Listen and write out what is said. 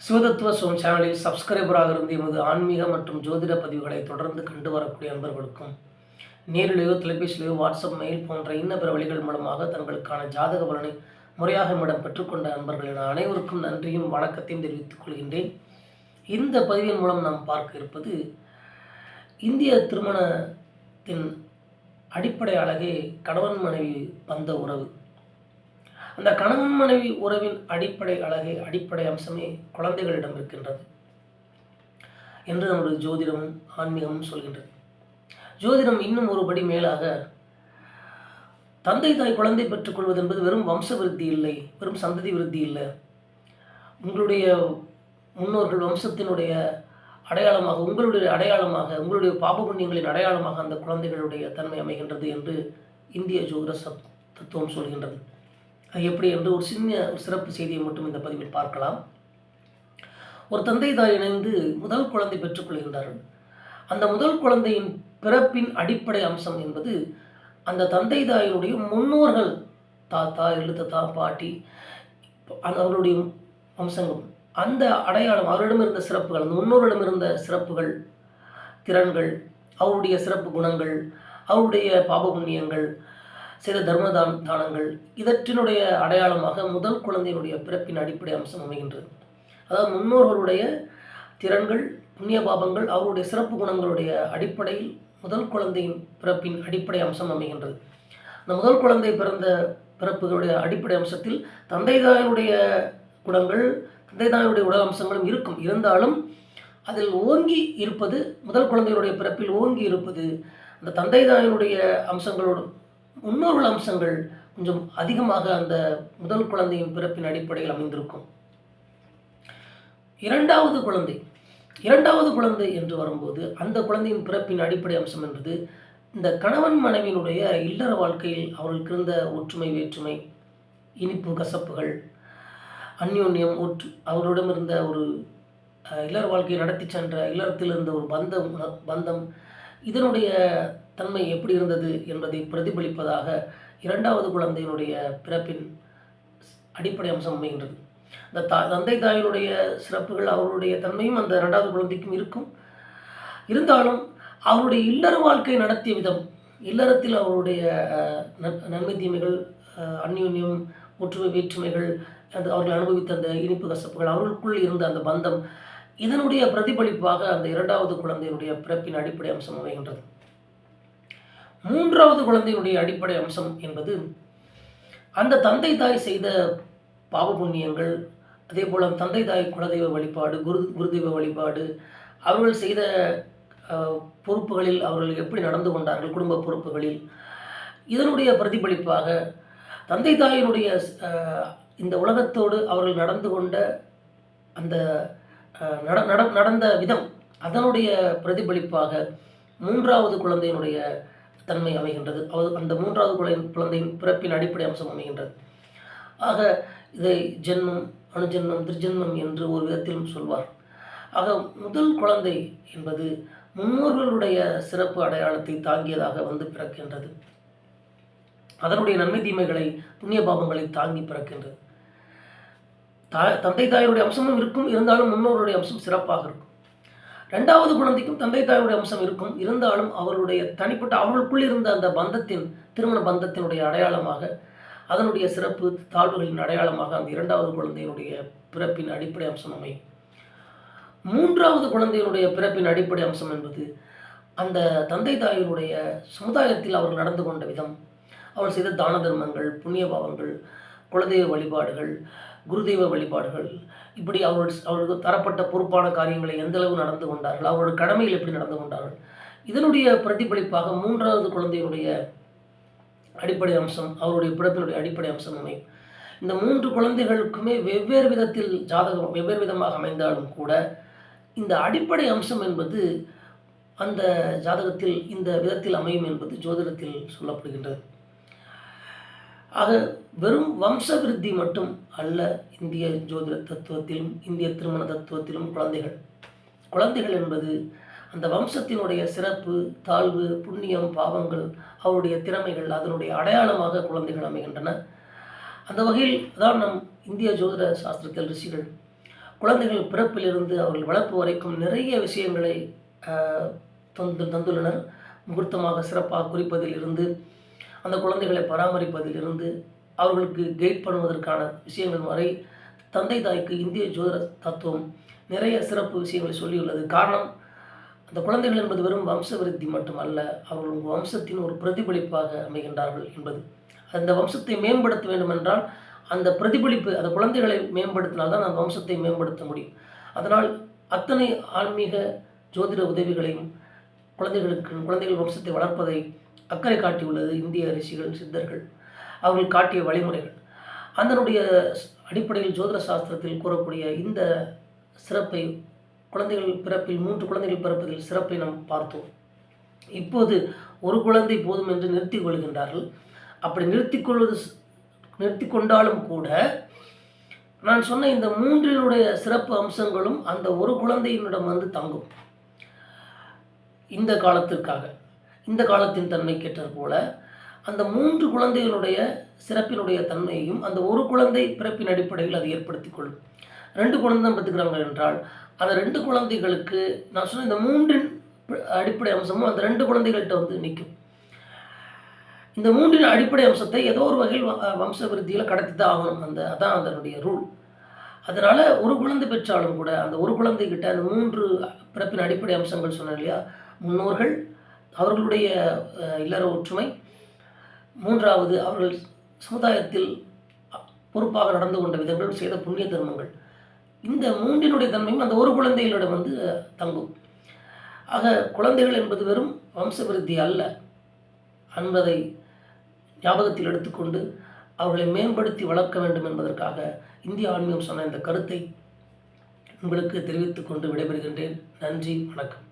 சிவதத்துவ சோம் சேனலில் சப்ஸ்கிரைபராக இருந்து எமது ஆன்மீக மற்றும் ஜோதிட பதிவுகளை தொடர்ந்து கண்டு வரக்கூடிய அன்பர்களுக்கும் நேரிலேயோ தொலைபேசியிலேயோ வாட்ஸ்அப் மெயில் போன்ற இன்ன பிற வழிகள் மூலமாக தங்களுக்கான ஜாதக பலனை முறையாக நம்மிடம் பெற்றுக்கொண்ட என அனைவருக்கும் நன்றியும் வணக்கத்தையும் தெரிவித்துக் கொள்கின்றேன். இந்த பதிவின் மூலம் நாம் பார்க்க இருப்பது இந்திய திருமணத்தின் அடிப்படை அழகே கணவன் மனைவி வந்த உறவு. அந்த கணவன் மனைவி உறவின் அடிப்படை அழகு அடிப்படை அம்சமே குழந்தைகளிடம் இருக்கின்றது என்று நமது ஜோதிடமும் ஆன்மீகமும் சொல்கின்றது. ஜோதிடம் இன்னும் ஒரு படி மேலாக தந்தை தாய் குழந்தை பெற்றுக்கொள்வது என்பது வெறும் வம்ச விருத்தி இல்லை வெறும் சந்ததி விருத்தி இல்லை. உங்களுடைய முன்னோர்கள் வம்சத்தினுடைய அடையாளமாக உங்களுடைய அடையாளமாக உங்களுடைய பாப புண்ணியங்களின் அடையாளமாக அந்த குழந்தைகளுடைய தன்மை அமைகின்றது என்று இந்திய ஜோதிட சப் தத்துவம் சொல்கின்றது. எப்படி என்று ஒரு சின்ன ஒரு சிறப்பு செய்தியை மட்டும் இந்த பதிவில் பார்க்கலாம். ஒரு தந்தை தாய் இணைந்து முதல் குழந்தை பெற்றுக்கொள்கின்றார்கள் அந்த முதல் குழந்தையின் பிறப்பின் அடிப்படை அம்சம் என்பது அந்த தந்தை தாயினுடைய முன்னோர்கள் தாத்தா எழுத்தத்தா பாட்டி அவர்களுடைய அம்சங்கள். அந்த அடையாளம் அவரிடம் இருந்த சிறப்புகள் அந்த முன்னோரிடம் இருந்த சிறப்புகள் திறன்கள் அவருடைய சிறப்பு குணங்கள் அவருடைய பாப புண்ணியங்கள் செய்த தர்ம தானங்கள் இதற்றினுடைய அடையாளமாக முதல் குழந்தையினுடைய பிறப்பின் அடிப்படை அம்சம் அமைகின்றது. அதாவது முன்னோர்களுடைய திறன்கள் புண்ணிய பாபங்கள் அவருடைய சிறப்பு குணங்களுடைய அடிப்படையில் முதல் குழந்தையின் பிறப்பின் அடிப்படை அம்சம் அமைகின்றது. அந்த முதல் குழந்தை பிறந்த பிறப்புகளுடைய அடிப்படை அம்சத்தில் தந்தை தாயினுடைய குணங்கள் தந்தை தாயினுடைய உடல் அம்சங்களும் இருக்கும். இருந்தாலும் அதில் ஓங்கி இருப்பது முதல் குழந்தையுடைய பிறப்பில் ஓங்கி இருப்பது அந்த தந்தை தாயினுடைய அம்சங்களோடு முன்னோர்கள் அம்சங்கள் கொஞ்சம் அதிகமாக அந்த முதல் குழந்தையின் பிறப்பின் அடிப்படையில் அமைந்திருக்கும். இரண்டாவது குழந்தை. இரண்டாவது குழந்தை என்று வரும்போது அந்த குழந்தையின் பிறப்பின் அடிப்படை அம்சம் என்பது இந்த கணவன் மனைவியினுடைய இல்லற வாழ்க்கையில் அவர்களுக்கு இருந்த ஒற்றுமை வேற்றுமை இனிப்பு கசப்புகள் அந்யோன்யம் ஒற்று அவரிடம் இருந்த ஒரு இல்லற வாழ்க்கையை நடத்தி சென்ற இல்லறத்தில் இருந்த ஒரு பந்தம் பந்தம் இதனுடைய தன்மை எப்படி இருந்தது என்பதை பிரதிபலிப்பதாக இரண்டாவது குழந்தையினுடைய பிறப்பின் அடிப்படை அம்சம் அமைகின்றது. இந்த தா தந்தை தாயினுடைய சிறப்புகள் அவருடைய தன்மையும் அந்த இரண்டாவது குழந்தைக்கும் இருக்கும். இருந்தாலும் அவருடைய இல்லற வாழ்க்கை நடத்திய விதம் இல்லறத்தில் அவருடைய நன்- நன்மை தீமைகள் அஹ், அந்யோன்யம் ஒற்றுமை வேற்றுமைகள் அந்த அவர்கள் அனுபவித்த அந்த இனிப்பு கசப்புகள் அவர்களுக்குள் இருந்த அந்த பந்தம் இதனுடைய பிரதிபலிப்பாக அந்த இரண்டாவது குழந்தையினுடைய பிறப்பின் அடிப்படை அம்சம் அமைகின்றது. மூன்றாவது குழந்தையினுடைய அடிப்படை அம்சம் என்பது அந்த தந்தை தாய் செய்த பாவ புண்ணியங்கள் அதே போல் தந்தை தாய் குலதெய்வ வழிபாடு குரு குருதெய்வ வழிபாடு அவர்கள் செய்த பொறுப்புகளில் அவர்கள் எப்படி நடந்து கொண்டார்கள் குடும்ப பொறுப்புகளில். இதனுடைய பிரதிபலிப்பாக தந்தை தாயினுடைய இந்த உலகத்தோடு அவர்கள் நடந்து கொண்ட அந்த நட நட- நடந்த விதம் அதனுடைய பிரதிபலிப்பாக மூன்றாவது குழந்தையினுடைய தன்மை அமைகின்றது. அது அந்த மூன்றாவது குழந்தை குழந்தையின் பிறப்பின் அடிப்படை அம்சம் அமைகின்றது. ஆக இதை ஜென்மம் அணுஜென்மம் திருஜென்மம் என்று ஒரு விதத்திலும் சொல்வார். ஆக முதல் குழந்தை என்பது முன்னோர்களுடைய சிறப்பு அடையாளத்தை தாங்கியதாக வந்து பிறக்கின்றது. அதனுடைய நன்மை தீமைகளை புண்ணிய பாபங்களை தாங்கி பிறக்கின்றது. தாய் தந்தை தாயுடைய அம்சமும் இருக்கும். இருந்தாலும் முன்னோருடைய அம்சம் சிறப்பாக இருக்கும். ரெண்டாவது குழந்தைக்கும் தந்தை தாயுடைய அம்சம் இருக்கும். இருந்தாலும் அவருடைய தனிப்பட்ட அவர்களுக்குள் இருந்த அந்த பந்தத்தின் திருமண பந்தத்தினுடைய அடையாளமாக அதனுடைய சிறப்பு தாழ்வுகளின் அடையாளமாக அந்த இரண்டாவது குழந்தையினுடைய பிறப்பின் அடிப்படை அம்சம் அமையும் மூன்றாவது குழந்தையினுடைய பிறப்பின் அடிப்படை அம்சம் என்பது அந்த தந்தை தாயினுடைய சமுதாயத்தில் அவர்கள் நடந்து கொண்ட விதம். அவர் செய்த தான தர்மங்கள் புண்ணிய பாவங்கள் குலதெய்வ வழிபாடுகள் குருதெய்வ வழிபாடுகள் இப்படி அவர்கள் அவர்களுக்கு தரப்பட்ட பொறுப்பான காரியங்களை எந்தளவு நடந்து கொண்டார்கள் அவருடைய கடமையில் எப்படி நடந்து கொண்டார்கள் இதனுடைய பிரதிபலிப்பாக மூன்றாவது குழந்தையினுடைய அடிப்படை அம்சம் அவருடைய பிறப்பினுடைய அடிப்படை அம்சம் அமையும். இந்த மூன்று குழந்தைகளுக்குமே வெவ்வேறு விதத்தில் ஜாதகம் வெவ்வேறு விதமாக அமைந்தாலும் கூட இந்த அடிப்படை அம்சம் என்பது அந்த ஜாதகத்தில் இந்த விதத்தில் அமையும் என்பது ஜோதிடத்தில் சொல்லப்படுகின்றது. ஆக வெறும் வம்ச விருத்தி மட்டும் அல்ல இந்திய ஜோதிட தத்துவத்திலும் இந்திய திருமண தத்துவத்திலும் குழந்தைகள். குழந்தைகள் என்பது அந்த வம்சத்தினுடைய சிறப்பு தாழ்வு புண்ணியம் பாவங்கள் அவருடைய திறமைகள் அதனுடைய அடையாளமாக குழந்தைகள் அமைகின்றன. அந்த வகையில் தான் நம் இந்திய ஜோதிட சாஸ்திரத்தில் ரிஷிகள் குழந்தைகள் பிறப்பிலிருந்து அவர்கள் வளர்ப்பு வரைக்கும் நிறைய விஷயங்களை தந்து தந்துள்ளனர். முகூர்த்தமாக சிறப்பாக குறிப்பதில் இருந்து அந்த குழந்தைகளை பராமரிப்பதிலிருந்து அவர்களுக்கு கைட் பண்ணுவதற்கான விஷயங்கள் வரை தந்தை தாய்க்கு இந்திய ஜோதிட தத்துவம் நிறைய சிறப்பு விஷயங்களை சொல்லியுள்ளது. காரணம் அந்த குழந்தைகள் என்பது வெறும் வம்ச விருத்தி மட்டுமல்ல அவர்கள் வம்சத்தின் ஒரு பிரதிபலிப்பாக அமைகின்றார்கள் என்பது. அந்த வம்சத்தை மேம்படுத்த வேண்டுமென்றால் அந்த பிரதிபலிப்பு அந்த குழந்தைகளை மேம்படுத்தினால்தான் அந்த வம்சத்தை மேம்படுத்த முடியும். அதனால் அத்தனை ஆன்மீக ஜோதிட உதவிகளையும் குழந்தைகளுக்கு குழந்தைகள் வம்சத்தை வளர்ப்பதை அக்கறை காட்டியுள்ளது இந்திய ரிஷிகள் சித்தர்கள். அவர்கள் காட்டிய வழிமுறைகள். அதனுடைய அடிப்படையில் ஜோதிட சாஸ்திரத்தில் கூறக்கூடிய இந்த சிறப்பை குழந்தைகள் பிறப்பில் மூன்று குழந்தைகள் பிறப்பதில் சிறப்பை நாம் பார்த்தோம். இப்போது ஒரு குழந்தை போதும் என்று நிறுத்திக் கொள்கின்றார்கள். அப்படி நிறுத்தி கொள்வது நிறுத்தி கொண்டாலும் கூட நான் சொன்ன இந்த மூன்றினுடைய சிறப்பு அம்சங்களும் அந்த ஒரு குழந்தையினிடம் வந்து தங்கும். இந்த காலத்திற்காக. இந்த காலத்தின் தன்மைக்கேற்றாற் போல அந்த மூன்று குழந்தைகளுடைய சிறப்பினுடைய தன்மையையும் அந்த ஒரு குழந்தை பிறப்பின் அடிப்படையில் அது ஏற்படுத்திக் கொள்ளும். ரெண்டு குழந்தை தான் பெற்றுக்கிறாங்க என்றால் அந்த ரெண்டு குழந்தைகளுக்கு நான் சொன்ன இந்த மூன்றின் அடிப்படை அம்சமும் அந்த ரெண்டு குழந்தைகள்கிட்ட வந்து நிற்கும் இந்த மூன்றின் அடிப்படை அம்சத்தை ஏதோ ஒரு வகையில் வ- வம்ச விருத்தியில் கடத்தி தான் ஆகணும். அந்த அதான் அதனுடைய ரூல் அதனால் ஒரு குழந்தை பெற்றாலும் கூட அந்த ஒரு குழந்தைகிட்ட அந்த மூன்று பிறப்பின் அடிப்படை அம்சங்கள் சொன்னேன் இல்லையா? முன்னோர்கள் அவர்களுடைய இல்லற ஒற்றுமை. மூன்றாவது அவர்கள் சமுதாயத்தில் பொறுப்பாக நடந்து கொண்ட விதங்கள் செய்த புண்ணிய தர்மங்கள். இந்த மூன்றினுடைய தன்மையும் அந்த ஒரு குழந்தைகளிடம் வந்து தங்கும். ஆக குழந்தைகள் என்பது வெறும் வம்சவிருத்தி அல்ல. என்பதை ஞாபகத்தில் எடுத்துக்கொண்டு அவர்களை மேம்படுத்தி வளர்க்க வேண்டும் என்பதற்காக இந்திய ஆன்மீகம் சொன்ன இந்த கருத்தை உங்களுக்கு தெரிவித்துக் கொண்டு விடைபெறுகின்றேன். நன்றி வணக்கம்.